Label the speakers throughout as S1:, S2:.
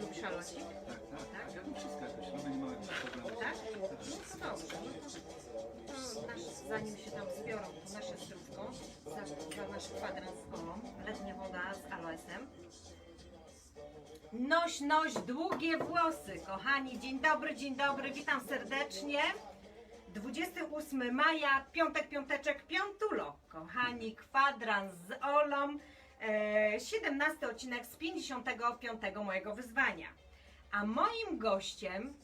S1: Lubisz szalocik?
S2: Tak. Ja bym wszystko nie.
S1: Tak? No to zanim się tam zbiorą, to nasze zdrówko, za, za nasz kwadrans z kolą, letnia woda z aloesem. Noś, noś, długie włosy, kochani. Dzień dobry, dzień dobry, witam serdecznie. 28 maja, piątek, piąteczek, piątulo. Kochani, kwadrans z Olą. E, 17 odcinek z 55 mojego wyzwania. A moim gościem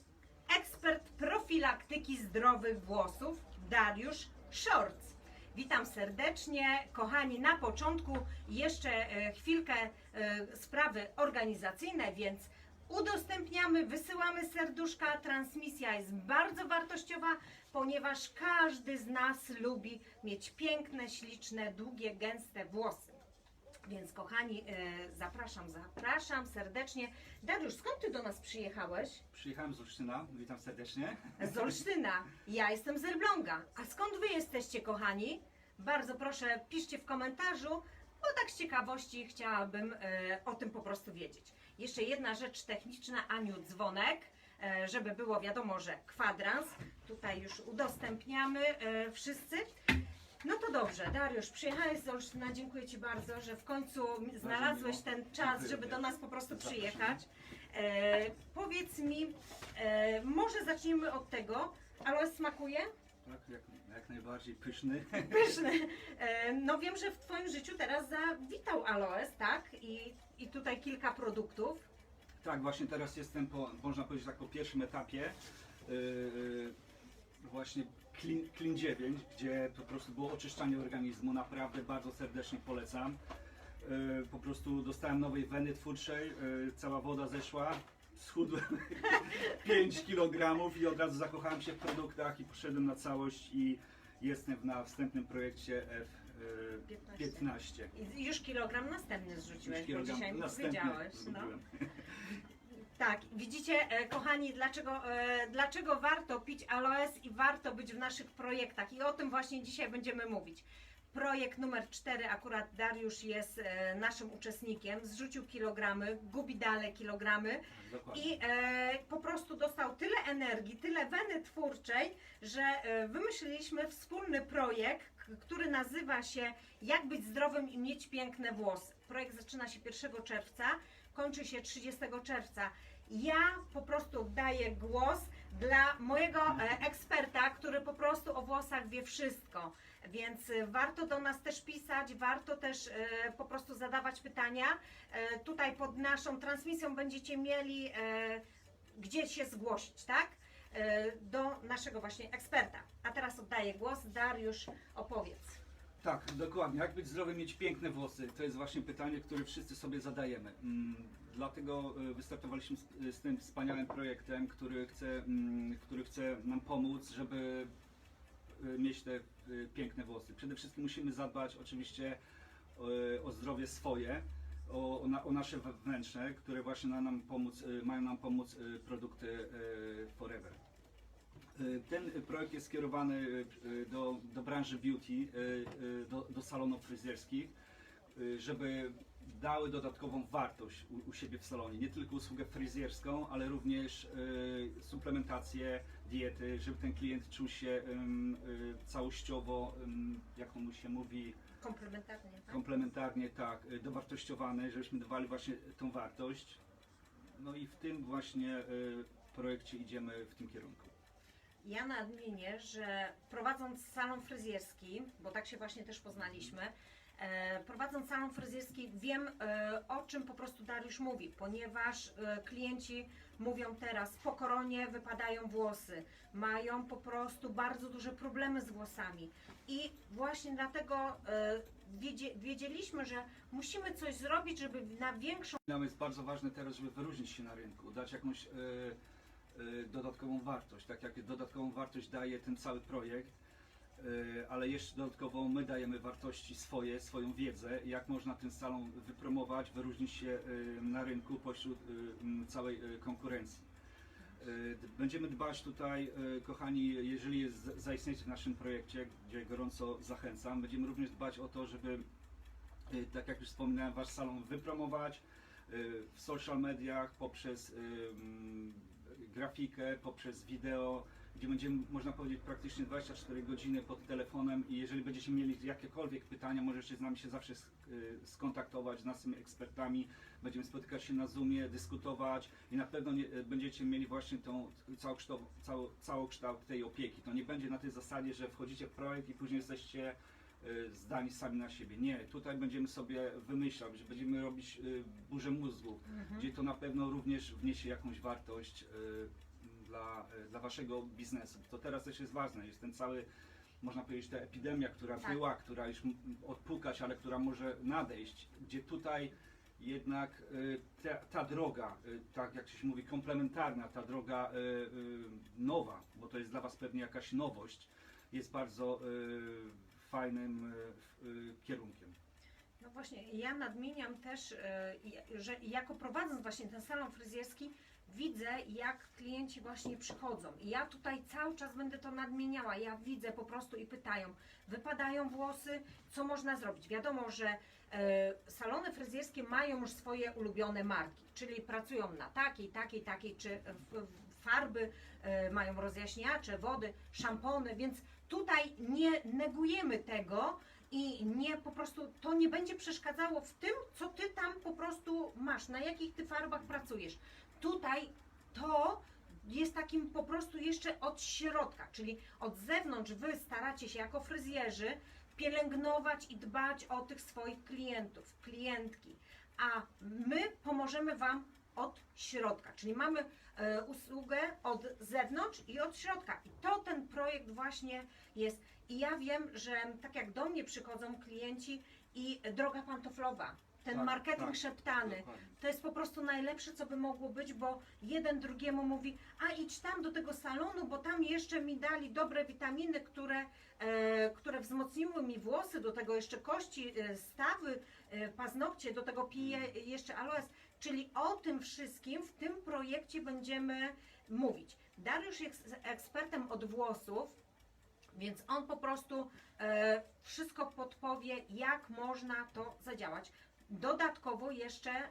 S1: ekspert profilaktyki zdrowych włosów Dariusz Szorc. Witam serdecznie. Kochani, na początku jeszcze e, chwilkę e, sprawy organizacyjne, więc udostępniamy, wysyłamy serduszka. Transmisja jest bardzo wartościowa, ponieważ każdy z nas lubi mieć piękne, śliczne, długie, gęste włosy. Więc kochani, e, zapraszam, zapraszam serdecznie. Dariusz, skąd ty do nas przyjechałeś?
S2: Przyjechałem z Olsztyna, witam serdecznie.
S1: Z Olsztyna. Ja jestem z Elbląga. A skąd wy jesteście, kochani? Bardzo proszę, piszcie w komentarzu, bo tak z ciekawości chciałabym e, o tym po prostu wiedzieć. Jeszcze jedna rzecz techniczna, Aniu, dzwonek, e, żeby było wiadomo, że kwadrans. Tutaj już udostępniamy e, wszyscy. No to dobrze, Dariusz, przyjechałeś z Olsztyna, dziękuję Ci bardzo, że w końcu znalazłeś ten czas, żeby do nas po prostu przyjechać. E, powiedz mi, e, może zacznijmy od tego, aloes smakuje?
S2: Tak, jak, jak najbardziej pyszny.
S1: Pyszny. E, no wiem, że w Twoim życiu teraz zawitał aloes, tak? I, I tutaj kilka produktów.
S2: Tak, właśnie teraz jestem po, można powiedzieć tak po pierwszym etapie. Yy, yy, właśnie Clean, Clean 9, gdzie po prostu było oczyszczanie organizmu. Naprawdę bardzo serdecznie polecam. Yy, po prostu dostałem nowej weny twórczej, yy, cała woda zeszła. Schudłem 5 kg i od razu zakochałem się w produktach i poszedłem na całość i jestem na wstępnym projekcie F15.
S1: I już kilogram następny zrzuciłeś, bo
S2: Kilogram
S1: dzisiaj mi powiedziałeś. No. Tak, widzicie, e, kochani, dlaczego, e, dlaczego warto pić aloes i warto być w naszych projektach i o tym właśnie dzisiaj będziemy mówić. Projekt numer 4, akurat Dariusz jest e, naszym uczestnikiem, zrzucił kilogramy, gubi dalej kilogramy
S2: Dokładnie.
S1: i e, po prostu dostał tyle energii, tyle weny twórczej, że e, wymyśliliśmy wspólny projekt, k- który nazywa się Jak być zdrowym i mieć piękne włosy. Projekt zaczyna się 1 czerwca, kończy się 30 czerwca. Ja po prostu daję głos dla mojego e, eksperta, który po prostu o włosach wie wszystko. Więc e, warto do nas też pisać, warto też e, po prostu zadawać pytania. Tutaj pod naszą transmisją będziecie mieli gdzie się zgłosić, tak? Do naszego właśnie eksperta. A teraz oddaję głos. Dariusz, opowiedz.
S2: Tak, dokładnie. Jak być zdrowy, mieć piękne włosy? To jest właśnie pytanie, które wszyscy sobie zadajemy. Mm, Dlatego y, wystartowaliśmy z, z tym wspaniałym projektem, który chce, mm, który chce nam pomóc, żeby y, mieć te y, piękne włosy. Przede wszystkim musimy zadbać oczywiście y, o zdrowie swoje, o, o, na, o nasze wewnętrzne, które właśnie na nam pomóc, y, mają nam pomóc y, produkty y, Forever. Y, Ten projekt jest skierowany y, do, do branży beauty, y, do, do salonów fryzjerskich, żeby dały dodatkową wartość u, u siebie w salonie. Nie tylko usługę fryzjerską, ale również y, suplementację, diety, żeby ten klient czuł się y, całościowo, jak mu się mówi,
S1: Komplementarnie. Tak?
S2: komplementarnie, tak, y, dowartościowany, żebyśmy dawali właśnie tą wartość. No i w tym właśnie y, projekcie idziemy w tym kierunku.
S1: Ja nadmienię, że prowadząc salon fryzjerski, bo tak się właśnie też poznaliśmy, e, prowadząc salon fryzjerski wiem e, o czym po prostu Dariusz mówi, ponieważ e, klienci mówią teraz po koronie wypadają włosy, mają po prostu bardzo duże problemy z włosami. I właśnie dlatego wiedzie, wiedzieliśmy, że musimy coś zrobić, żeby na większą
S2: Nam jest bardzo ważne teraz, żeby wyróżnić się na rynku, dać jakąś dodatkową wartość, tak jak dodatkową wartość daje ten cały projekt, e, ale jeszcze dodatkowo my dajemy wartości swoje, swoją wiedzę, jak można ten salon wypromować, wyróżnić się e, na rynku pośród całej konkurencji. Będziemy dbać tutaj, kochani, jeżeli jest, zaistniecie w naszym projekcie, gdzie gorąco zachęcam, będziemy również dbać o to, żeby y, tak jak już wspominałem, wasz salon wypromować y, w social mediach, poprzez y, grafikę, poprzez wideo, gdzie będziemy, można powiedzieć, praktycznie 24 godziny pod telefonem i jeżeli będziecie mieli jakiekolwiek pytania, możecie z nami się zawsze y, skontaktować, z naszymi ekspertami. Będziemy spotykać się na Zoomie, dyskutować i na pewno nie, y, będziecie mieli właśnie tą całokształt, cało, całokształt tej opieki. To nie będzie na tej zasadzie, że wchodzicie w projekt i później jesteście zdani sami na siebie. Nie, tutaj będziemy sobie wymyślać, że będziemy robić y, burzę mózgu, gdzie to na pewno również wniesie jakąś wartość y, dla, y, dla waszego biznesu. To teraz też jest ważne, jest ten cały, można powiedzieć, ta epidemia, która
S1: Tak.
S2: była, która już odpukać, ale która może nadejść, gdzie tutaj jednak y, ta, ta droga, y, tak jak się mówi, komplementarna, ta droga y, y, nowa, bo to jest dla was pewnie jakaś nowość, jest bardzo y, fajnym y, y, kierunkiem.
S1: No właśnie, ja nadmieniam też, e, że jako prowadząc właśnie ten salon fryzjerski, widzę jak klienci właśnie przychodzą. I ja tutaj cały czas będę to nadmieniała. Ja widzę po prostu i pytają, wypadają włosy, co można zrobić? Wiadomo, że e, salony fryzjerskie mają już swoje ulubione marki, czyli pracują na takiej, takiej, takiej, czy farby e, mają rozjaśniacze, wody, szampony, więc tutaj nie negujemy tego, i nie po prostu to nie będzie przeszkadzało w tym, co ty tam po prostu masz, na jakich ty farbach pracujesz. Tutaj to jest takim po prostu jeszcze od środka, czyli od zewnątrz wy staracie się jako fryzjerzy pielęgnować i dbać o tych swoich klientów, klientki, a my pomożemy wam od środka, czyli mamy e, usługę od zewnątrz i od środka. I to ten projekt właśnie jest. I ja wiem, że tak jak do mnie przychodzą klienci i droga pantoflowa, ten
S2: Tak,
S1: marketing
S2: tak,
S1: szeptany,
S2: Dokładnie.
S1: to jest po prostu najlepsze, co by mogło być, bo jeden drugiemu mówi, a idź tam do tego salonu, bo tam jeszcze mi dali dobre witaminy, które, e, które wzmocniły mi włosy, do tego jeszcze kości, e, stawy, e, paznokcie, do tego piję jeszcze aloes. Czyli o tym wszystkim w tym projekcie będziemy mówić. Dariusz jest ekspertem od włosów, więc on po prostu e, wszystko podpowie, jak można to zadziałać. Dodatkowo jeszcze e,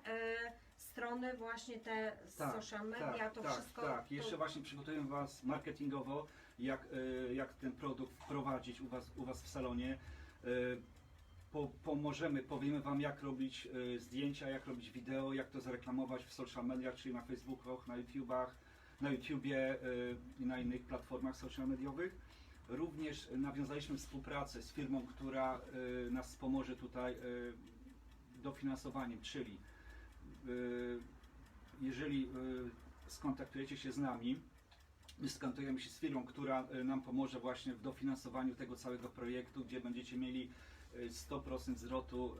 S1: strony właśnie te social media, to
S2: tak,
S1: wszystko.
S2: Tak,
S1: to,
S2: jeszcze właśnie przygotujemy Was marketingowo, jak, e, jak ten produkt wprowadzić u Was, u was w salonie. E, Po, pomożemy, powiemy Wam jak robić e, zdjęcia, jak robić wideo, jak to zareklamować w social mediach, czyli na Facebookach, na YouTubach, na YouTubie e, i na innych platformach social mediowych. Również nawiązaliśmy współpracę z firmą, która e, nas pomoże tutaj e, dofinansowaniem, czyli y, jeżeli y, skontaktujecie się z nami, my skontaktujemy się z firmą, która y, nam pomoże właśnie w dofinansowaniu tego całego projektu, gdzie będziecie mieli y, 100% zwrotu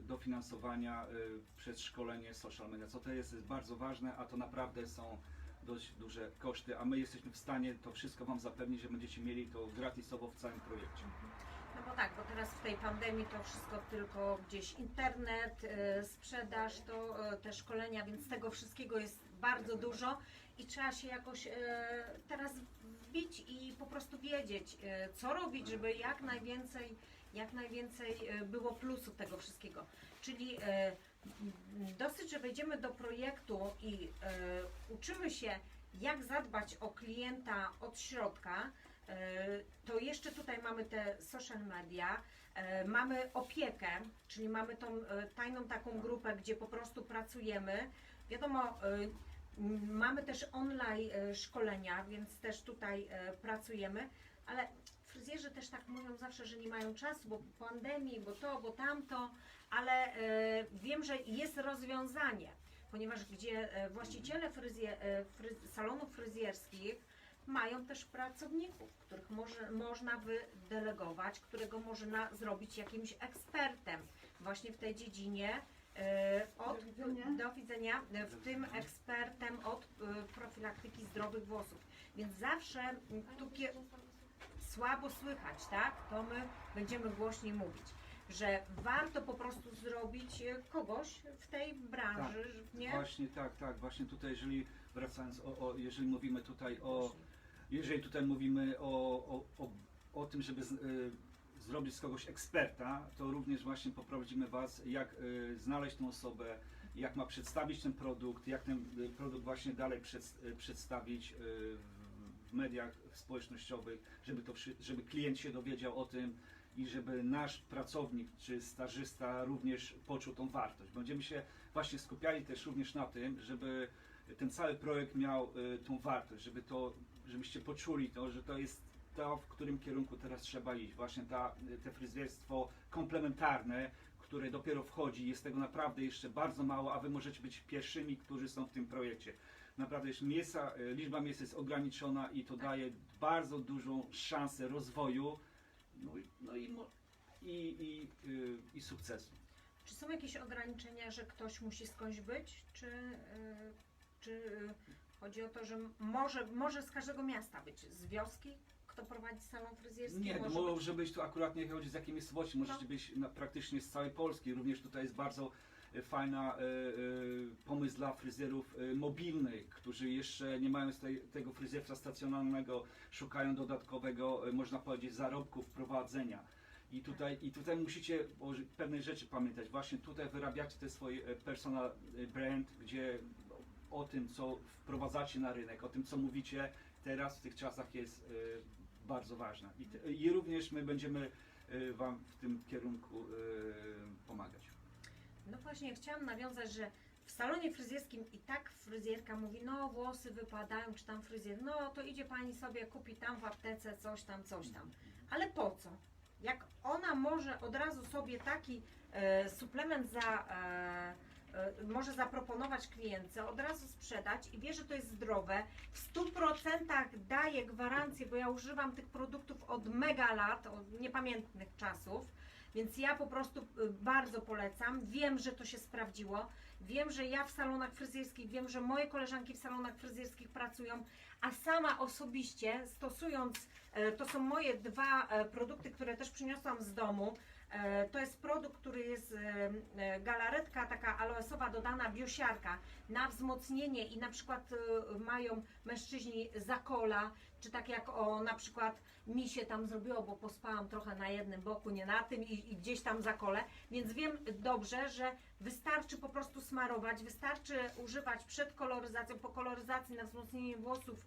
S2: y, dofinansowania y, przez szkolenie social media. Co to jest, jest bardzo ważne, a to naprawdę są dość duże koszty, a my jesteśmy w stanie to wszystko Wam zapewnić, że będziecie mieli to gratisowo w całym projekcie.
S1: No bo tak, bo teraz w tej pandemii to wszystko tylko gdzieś internet, e, sprzedaż, to te szkolenia, więc tego wszystkiego jest bardzo dużo i trzeba się jakoś teraz wbić i po prostu wiedzieć, co robić, żeby jak najwięcej, jak najwięcej e, było plusów tego wszystkiego. Czyli e, dosyć, że wejdziemy do projektu i e, uczymy się, jak zadbać o klienta od środka, to jeszcze tutaj mamy te social media, mamy opiekę, czyli mamy tą tajną taką grupę, gdzie po prostu pracujemy. Wiadomo, mamy też online szkolenia, więc też tutaj pracujemy, ale fryzjerzy też tak mówią zawsze, że nie mają czasu, bo po pandemii, bo to, bo tamto, ale e, wiem, że jest rozwiązanie, ponieważ gdzie e, właściciele fryzje, e, fryz, salonów fryzjerskich mają też pracowników, których może, można wydelegować, którego można zrobić jakimś ekspertem właśnie w tej dziedzinie. Od,
S3: Do widzenia.
S1: do widzenia, w tym ekspertem od profilaktyki zdrowych włosów. Więc zawsze m, tu słabo słychać, tak? To my będziemy głośniej mówić, że warto po prostu zrobić e, kogoś w tej branży, że- nie?
S2: Właśnie tak, tak, właśnie tutaj jeżeli wracając o, o jeżeli mówimy tutaj o jeżeli tutaj mówimy o, o, o, o tym, żeby z, y, zrobić z kogoś eksperta, to również właśnie poprowadzimy Was, jak y, znaleźć tą osobę, jak ma przedstawić ten produkt, jak ten produkt właśnie dalej przed, przedstawić w- w mediach społecznościowych, żeby, to, żeby klient się dowiedział o tym i żeby nasz pracownik czy stażysta również poczuł tą wartość. Będziemy się właśnie skupiali też również na tym, żeby ten cały projekt miał y, tą wartość, żeby to, żebyście poczuli to, że to jest to, w którym kierunku teraz trzeba iść. Właśnie ta, te fryzjerstwo komplementarne, które dopiero wchodzi, jest tego naprawdę jeszcze bardzo mało, a wy możecie być pierwszymi, którzy są w tym projekcie. Naprawdę jest miejsca, y, liczba miejsc jest ograniczona i to daje bardzo dużą szansę rozwoju no, i- no i, i, i, y, i sukcesu.
S1: Czy są jakieś ograniczenia, że ktoś musi skądś być? Czy, y, czy chodzi o to, że może, może z każdego miasta być? Z wioski? Kto prowadzi salon fryzjerski?
S2: Nie,
S1: może być...
S2: może być tu akurat nie chodzi z jakiej miejscowości, możecie
S1: No.
S2: być na, praktycznie z całej Polski. Również tutaj jest bardzo e, fajna e, e, pomysł dla fryzjerów mobilnych, którzy jeszcze nie mają tej, tego fryzjerstwa stacjonarnego, szukają dodatkowego, można powiedzieć, zarobku, wprowadzenia. I tutaj, I tutaj musicie o pewnej rzeczy pamiętać. Właśnie tutaj wyrabiacie te swoje e, personal brand, gdzie o tym, co wprowadzacie na rynek, o tym, co mówicie teraz w tych czasach jest bardzo ważna. I, te, I również my będziemy e, Wam w tym kierunku e, pomagać.
S1: No właśnie, chciałam nawiązać, że w salonie fryzjerskim i tak fryzjerka mówi, no włosy wypadają, czy tam fryzjer, no to idzie pani sobie, kupi tam w aptece coś tam, coś tam. Ale po co? Jak ona może od razu sobie taki e, suplement za, e, może zaproponować klientce, od razu sprzedać i wie, że to jest zdrowe, w 100% daje gwarancję, bo ja używam tych produktów od mega lat, od niepamiętnych czasów, więc ja po prostu y, bardzo polecam. Wiem, że to się sprawdziło. Wiem, że ja w salonach fryzjerskich, wiem, że moje koleżanki w salonach fryzjerskich pracują, a sama osobiście stosując, e, to są moje dwa e, produkty, które też przyniosłam z domu. E, To jest produkt, który jest e, e, galaretka taka aloesowa dodana biosiarka. Na wzmocnienie i na przykład mają mężczyźni zakola, czy tak jak o na przykład mi się tam zrobiło, bo pospałam trochę na jednym boku, nie na tym i, i gdzieś tam zakole, więc wiem dobrze, że wystarczy po prostu smarować, wystarczy używać przed koloryzacją, po koloryzacji na wzmocnienie włosów,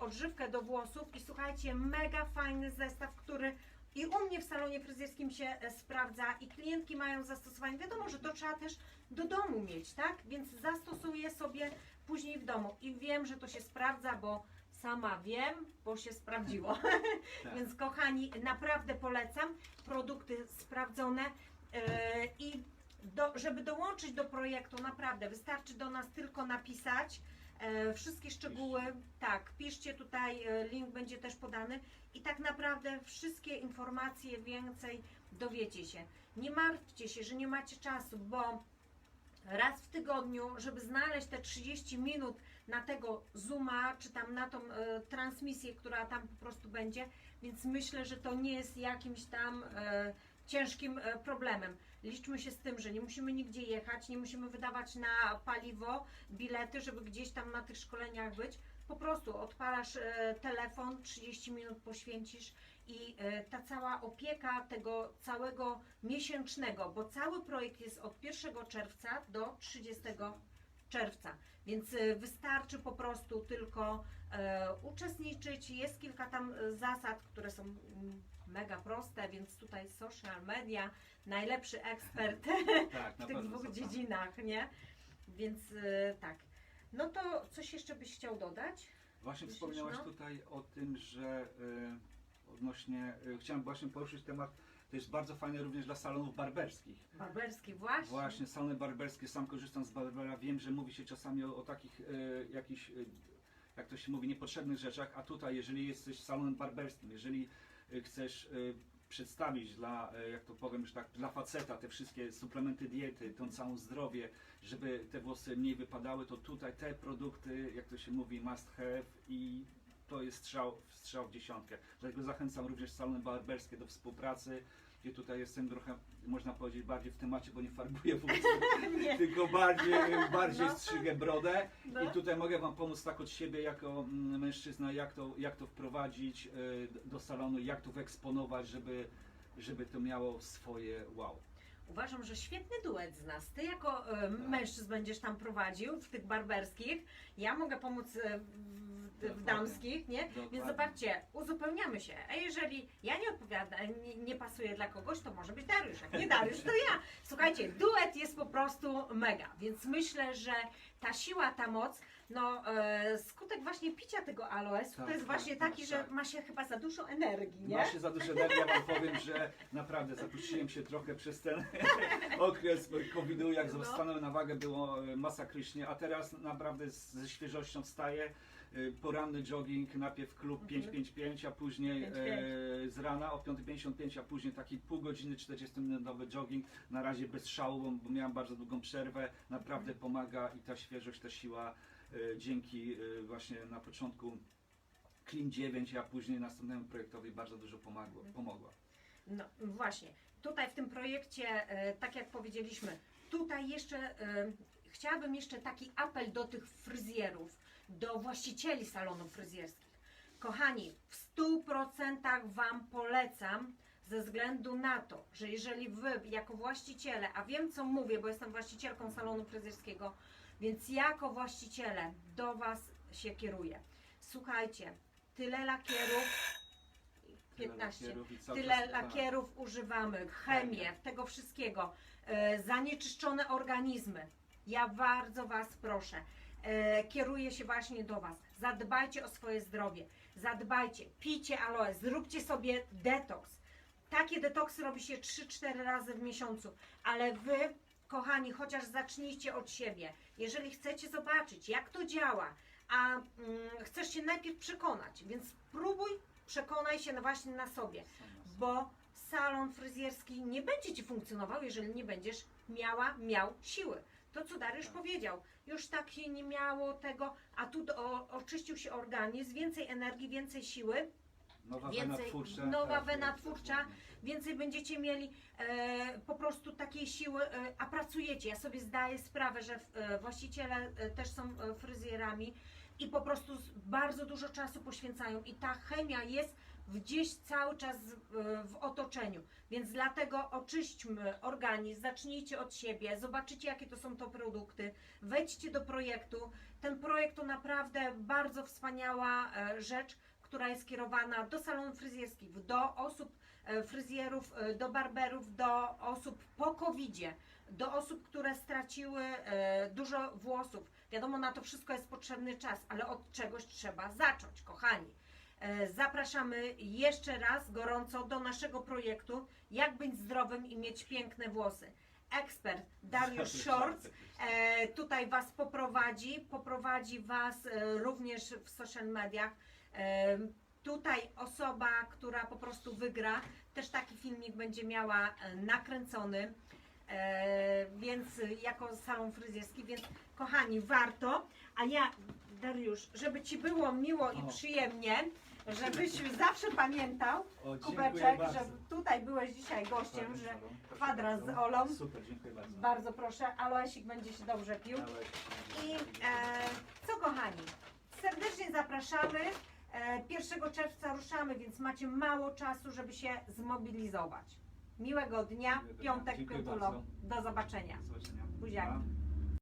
S1: odżywkę do włosów. I słuchajcie, mega fajny zestaw, który i u mnie w salonie fryzjerskim się e, sprawdza i klientki mają zastosowanie. Wiadomo, że to trzeba też do domu mieć, tak? Więc zastosuję sobie później w domu i wiem, że to się sprawdza, bo sama wiem, bo się sprawdziło.
S2: Tak.
S1: Więc kochani, naprawdę polecam produkty sprawdzone e, i do, żeby dołączyć do projektu, naprawdę wystarczy do nas tylko napisać. E, wszystkie szczegóły, tak, piszcie tutaj, e, link będzie też podany i tak naprawdę wszystkie informacje więcej dowiecie się. Nie martwcie się, że nie macie czasu, bo raz w tygodniu, żeby znaleźć te 30 minut na tego Zooma, czy tam na tą e, transmisję, która tam po prostu będzie, więc myślę, że to nie jest jakimś tam e, ciężkim e, problemem. Liczmy się z tym, że nie musimy nigdzie jechać, nie musimy wydawać na paliwo bilety, żeby gdzieś tam na tych szkoleniach być. Po prostu odpalasz e, telefon, 30 minut poświęcisz i e, ta cała opieka tego całego miesięcznego, bo cały projekt jest od 1 czerwca do 30 czerwca, więc wystarczy po prostu tylko uczestniczyć. Jest kilka tam e, zasad, które są mm, mega proste, więc tutaj social media, najlepszy ekspert
S2: Tak,
S1: w tych dwóch dziedzinach, nie? Więc e, tak. No to coś jeszcze byś chciał dodać?
S2: Właśnie
S1: Myślisz,
S2: wspomniałaś
S1: no?
S2: tutaj o tym, że y, odnośnie, y, chciałem właśnie poruszyć temat, to jest bardzo fajne również dla salonów barberskich.
S1: Barberski właśnie.
S2: Właśnie, salony barberskie, sam korzystam z barbera, wiem, że mówi się czasami o, o takich y, jakichś, jak to się mówi, niepotrzebnych rzeczach, a tutaj, jeżeli jesteś salonem barberskim, jeżeli y, chcesz y, przedstawić dla, y, jak to powiem, że tak, dla faceta te wszystkie suplementy diety, tą całą zdrowie, żeby te włosy mniej wypadały, to tutaj te produkty, jak to się mówi, must have i to jest strzał, strzał w dziesiątkę. Dlatego zachęcam również salony barberskie do współpracy, gdzie tutaj jestem trochę, można powiedzieć, bardziej w temacie, bo nie farbuję włosów, tylko bardziej, bardziej
S1: No.
S2: strzygę brodę.
S1: No.
S2: I tutaj mogę Wam pomóc tak od siebie jako mm, mężczyzna, jak to, jak to wprowadzić y, do salonu, jak to wyeksponować, żeby żeby to miało swoje wow.
S1: Uważam, że świetny duet z nas. Ty jako e, mężczyzn będziesz tam prowadził w tych barberskich, ja mogę pomóc e, w, w, damskich, nie?
S2: Dokładnie.
S1: Więc zobaczcie, uzupełniamy się. A jeżeli ja nie odpowiadam, nie, nie pasuję dla kogoś, to może być Dariusz. Jak nie Dariusz, to ja. Słuchajcie, duet jest po prostu mega, więc myślę, że ta siła, ta moc, no e, skutek właśnie picia tego aloesu
S2: Tak,
S1: to jest
S2: tak,
S1: właśnie
S2: tak,
S1: taki, że
S2: tak.
S1: ma się chyba za dużo energii, nie?
S2: Ma się za dużo energii, ja wam powiem, że naprawdę zapuściłem się trochę przez ten okres COVID-u, jak
S1: No.
S2: stanąłem na wagę było e, masakrycznie, a teraz naprawdę z- ze świeżością wstaję. E, Poranny jogging, najpierw klub
S1: Mhm.
S2: 555, a później
S1: 5-5.
S2: e, z rana o 5.55, a później taki pół godziny 40-minutowy jogging. Na razie bez szału, bo, miałem bardzo długą przerwę. Naprawdę pomaga i ta świeżość, ta siła e, dzięki e, właśnie na początku Clean 9, a później następnemu projektowi bardzo dużo pomagło, pomogła.
S1: No właśnie, tutaj w tym projekcie, e, tak jak powiedzieliśmy, tutaj jeszcze e, chciałabym jeszcze taki apel do tych fryzjerów, do właścicieli salonów fryzjerskich. Kochani, w 100% Wam polecam, ze względu na to, że jeżeli Wy jako właściciele, a wiem co mówię, bo jestem właścicielką salonu fryzjerskiego, więc jako właściciele do Was się kieruję. Słuchajcie, tyle lakierów, 15
S2: lakierów i cały
S1: tyle
S2: czas- tak.
S1: lakierów używamy, chemię, tego wszystkiego, e, zanieczyszczone organizmy. Ja bardzo Was proszę, e, kieruję się właśnie do Was. Zadbajcie o swoje zdrowie, zadbajcie, pijcie aloe, zróbcie sobie detoks. Takie detoksy robi się 3-4 razy w miesiącu, ale Wy, kochani, chociaż zacznijcie od siebie. Jeżeli chcecie zobaczyć, jak to działa, a mm, chcesz się najpierw przekonać, więc spróbuj, przekonaj się no właśnie na sobie bo salon fryzjerski nie będzie ci funkcjonował, jeżeli nie będziesz miała, miał siły. To, co Dariusz
S2: Tak.
S1: powiedział, już tak się nie miało tego, a tu o, oczyścił się organizm, więcej energii, więcej siły,
S2: Nowa
S1: Więcej-
S2: wena twórcza.
S1: nowa
S2: tak,
S1: wena twórcza. więcej będziecie mieli e, po prostu takiej siły, e, a pracujecie. Ja sobie zdaję sprawę, że e, właściciele e, też są e, fryzjerami i po prostu bardzo dużo czasu poświęcają i ta chemia jest gdzieś cały czas w otoczeniu. Więc dlatego oczyśćmy organizm, zacznijcie od siebie, zobaczycie jakie to są to produkty, wejdźcie do projektu. Ten projekt to naprawdę bardzo wspaniała e, rzecz, która jest kierowana do salonów fryzjerskich, do osób e, fryzjerów, e, do barberów, do osób po covidzie, do osób, które straciły dużo włosów. Wiadomo, na to wszystko jest potrzebny czas, ale od czegoś trzeba zacząć, kochani. E, Zapraszamy jeszcze raz gorąco do naszego projektu Jak być zdrowym i mieć piękne włosy. Ekspert Dariusz Shorts e, tutaj Was poprowadzi, poprowadzi Was e, również w social mediach. Tutaj osoba, która po prostu wygra, też taki filmik będzie miała nakręcony. Więc jako salon fryzjerski, więc kochani, warto. A ja, Dariusz, żeby Ci było miło i przyjemnie, żebyś zawsze pamiętał,
S2: O, dziękuję
S1: Kubeczek,
S2: bardzo.
S1: że tutaj byłeś dzisiaj gościem, że kwadrans z. Olą.
S2: Super, dziękuję bardzo.
S1: bardzo proszę, aloesik będzie się dobrze pił.
S2: Dałeś.
S1: I e, co kochani, serdecznie zapraszamy. E, 1 czerwca ruszamy, więc macie mało czasu, żeby się zmobilizować. Miłego dnia,
S2: Miłego dnia.
S1: piątek,
S2: Dziękuję bardzo.
S1: Do zobaczenia.
S2: Do zobaczenia.
S1: Buziaki.
S2: Pa.